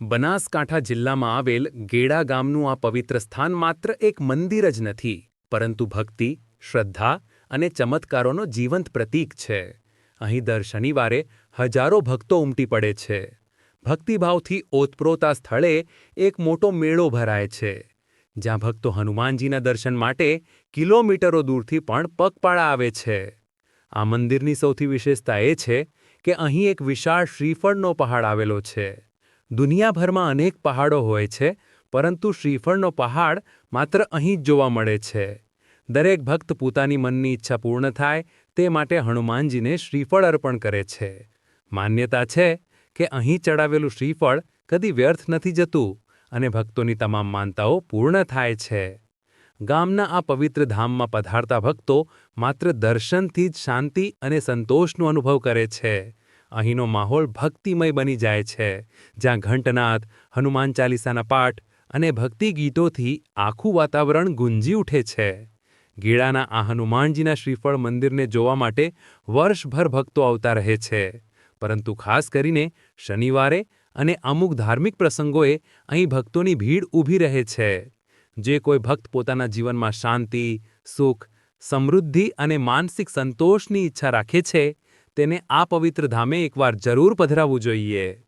બનાસકાંઠા જિલ્લામાં આવેલ ગેડા ગામનું આ પવિત્ર સ્થાન માત્ર એક મંદિર જ નથી, પરંતુ ભક્તિ, શ્રદ્ધા અને ચમત્કારોનો જીવંત પ્રતીક છે. અહીં દર શનિવારે હજારો ભક્તો ઉમટી પડે છે. ભક્તિભાવથી ઓતપ્રોત સ્થળે એક મોટો મેળો ભરાય છે. જ્યાં ભક્તો હનુમાનજીના દર્શન માટે કિલોમીટરો દૂરથી પણ પગપાળા આવે છે. આ મંદિરની સૌથી વિશેષતા એ છે કે અહીં એક વિશાળ શ્રીફળનો પહાડ આવેલો છે. દુનિયાભરમાં અનેક પહાડો હોય છે, પરંતુ શ્રીફળનો પહાડ માત્ર અહીં જ જોવા મળે છે. દરેક ભક્ત પોતાની મનની ઈચ્છા પૂર્ણ થાય, તે માટે હનુમાનજીને શ્રીફળ અર્પણ કરે છે. માન્યતા છે કે અહીં ચડાવેલું શ્રીફળ કદી વ્યર્થ નથી જતું અને ભક્તોની તમામ માનતાઓ પૂર્ણ થાય છે. ગામના આ પવિત્ર ધામમાં પધારતા ભક્તો માત્ર દર્શનથી જ શાંતિ અને સંતોષનો અનુભવ કરે છે. અહીંનો માહોલ ભક્તિમય બની જાય છે, જ્યાં ઘંટનાદ, હનુમાન ચાલીસાના પાઠ અને ભક્તિ ગીતોથી આખું વાતાવરણ ગુંજી ઉઠે છે. ગીડાના આ હનુમાનજીના શ્રીફળ મંદિરને જોવા માટે વર્ષભર ભક્તો આવતા રહે છે. પરંતુ ખાસ કરીને શનિવારે અને અમુક ધાર્મિક પ્રસંગોએ અહીં ભક્તોની ભીડ ઊભી રહે છે. જે કોઈ ભક્ત પોતાના જીવનમાં શાંતિ, સુખ, સમૃદ્ધિ અને માનસિક સંતોષની ઈચ્છા રાખે છે તેને આ પવિત્ર ધામે એકવાર જરૂર પધરાવવું જોઈએ.